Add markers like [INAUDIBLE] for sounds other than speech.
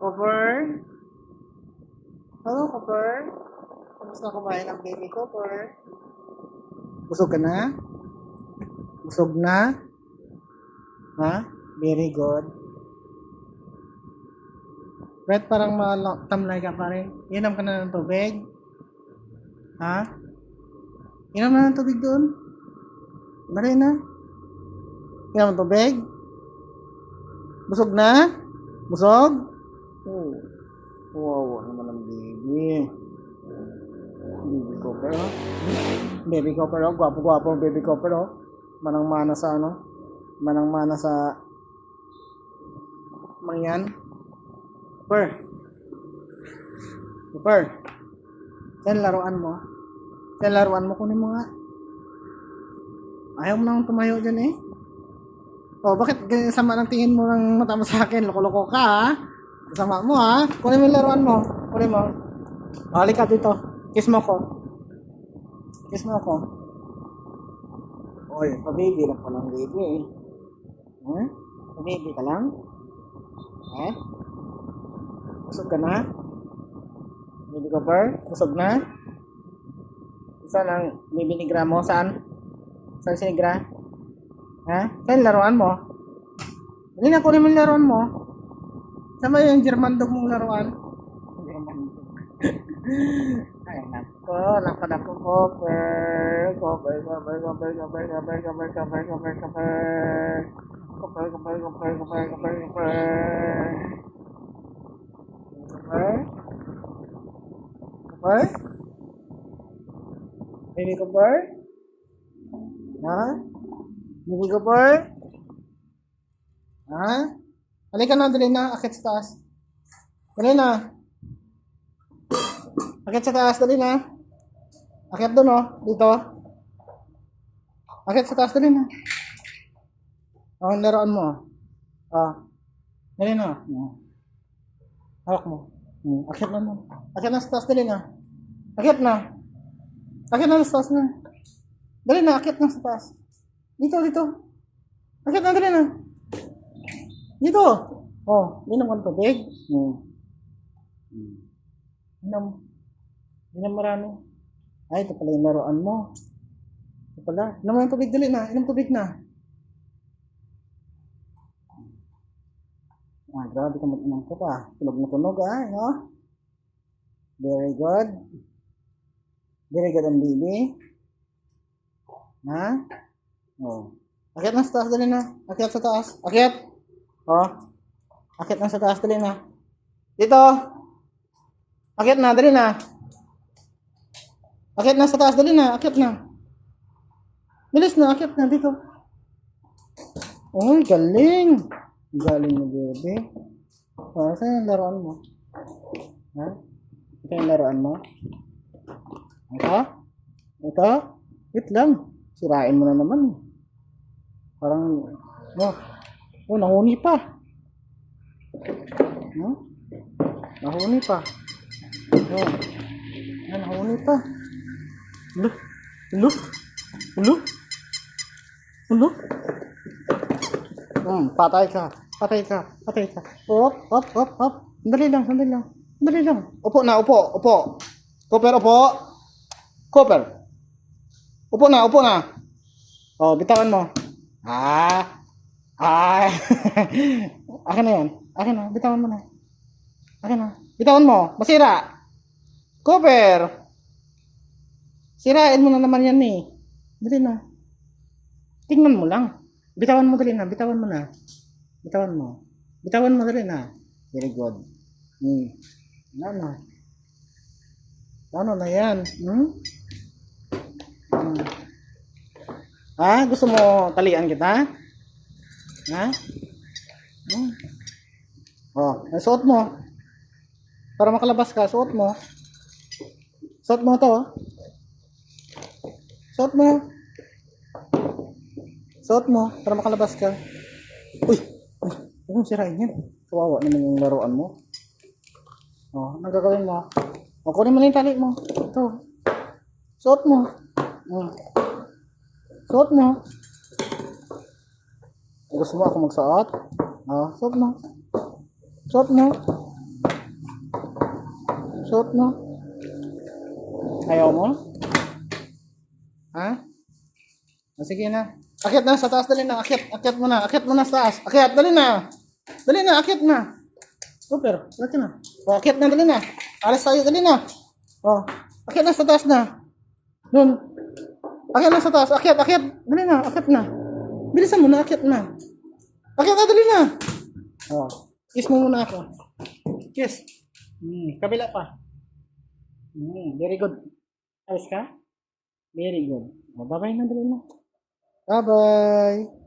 Copper? Hello, Copper? Kamusta kumain ng baby Copper? Busog ka na? Busog na? Ha? Very good. Brett, parang matamlay ka pa rin. Inom ka na ng tubig? Ha? Inom na ng tubig doon? Dali na. Inom ng tubig? Busog na? Busog? Oh. Wow, naman ang baby. Baby Copper, oh. Baby Copper, oh. Gwapo-gwapo Baby Copper, oh. Manang-mana sa ano? Manang-mana sa... Mangyan. Copper. Copper. Saan laruan mo? Saan laruan mo? Kunin mo nga. Ayaw mo nang tumayo dyan eh. Oh, bakit ganyan sama ng tingin mo ng mata mo sa akin? Loko-loko ka, ha? Sama mo, ha? Kunin mo yung laruan mo. Kunin mo. Oh, halika dito. Kiss mo ko. Kiss mo ako. Oy, pa-baby lang palang baby, eh. Ha? Pa-baby ka lang? Eh? Busog ka na? Baby ka, Bar? Busog na? Saan ang bibinigra mo? Saan? Saan sinigra? Ha? Saan laruan mo? Dali na, kunin mo laruan mo. Saan ba yung German dog mong laruan? German dog. Ay, nako, nako, nako, cover. Cover, cover, cover, cover, cover, cover, cover, cover, cover. Cover, cover, cover, cover, cover, cover. Cover? Cover? Baby cover? Ha? Baby cover? Ha? Halika na, dali na. Akit sa taas. Dali na. Akit sa taas, dali na. Akit doon, oh. Dito. Akit sa taas, dali na. Oh, laruan mo. Ah. Dali na. Oh. Hawak mo. Hmm. Akit na mo. Akit na sa taas, dali na. Akit na. Akit na sa taas na. Dali na, akit na sa taas. Dito, dito. Akit na, dali na. Dito. Oh, inom ng tubig. Hmm. Hmm. Inom. Inom marami. Ay, ito pala yung laruan mo. Ito pala. Inom mo ng tubig, dali na. Inom tubig na. Ah, grabe ka mag-inom ka pa. Tunog na tunog, ah. No? Very good. Very good ang baby. Ha? Oh. Akit na sa taas, dali na. Akit sa taas. Akit. Oh. Akit na sa taas, dali na. Dito. Akit na, dali na. Akit na sa taas, dali na. Akit na. Bilis na, akit na dito. Uy, galing. Galing mo, bebe. Oh, saan yung laruan mo? Ha? Ito yung laruan mo? Ito? Ito? Wait lang. Sirain mo na naman. Parang, oh, oh, nahuni pa. Hmm? Nahuni pa. Oh. Ah, nahuni pa. Ulo. Ulo. Ulo. Ulo. Hmm, patay ka. Patay ka. Patay ka. Hop, hop, hop, hop. Sandali lang, sandali lang. Sandali lang. Upo na, upo, upo. Cooper, upo. Cooper. Upo na, upo na. Oh, bitawan mo. Ah. Ah. [LAUGHS] Akin na yan. Akin na, bitawan mo na. Akin na. Bitawan mo. Masira. Cooper. Sirain mo na naman yan eh. Dali na. Tingnan mo lang. Bitawan mo dali na. Bitawan mo na. Bitawan mo. Bitawan mo dali na. Very good. Hmm. Ano? Ano na yan? Hmm? Hmm. Ha? Gusto mo talian kita? Ha? Hmm. Oh, suot mo. Para makalabas ka, suot mo. Suot mo to. oh. Suot mo. Suot mo para makalabas ka. Uy! Huwag sirain yan. Kawawa naman yung laruan mo. Oh, anong gagawin mo? O, kunin mo na yung tali mo. Ito. Suot mo. Hmm. Suot mo. Gusto mo ako magsuot? Oh, suot mo. Suot mo. Suot mo. Ayaw mo? Ha? O, sige na. Akyat na sa taas, dali na. Akyat, akyat mo na. Akyat mo na sa taas. Akyat, dali na. Dali na, akyat na. Super, dali na. O, akyat na, dali na. Alas tayo, dali na. O, akyat na sa taas na. Doon. Akyat na sa taas. Akyat, akyat. Dali na, akyat na. Bilisan mo na, akyat na. Akyat na, dali na. O, kiss mo muna ako. Kiss. Hmm, kabila pa. Hmm, very good. Ayos ka? Very good. O, bye-bye na, dali na. Bye-bye.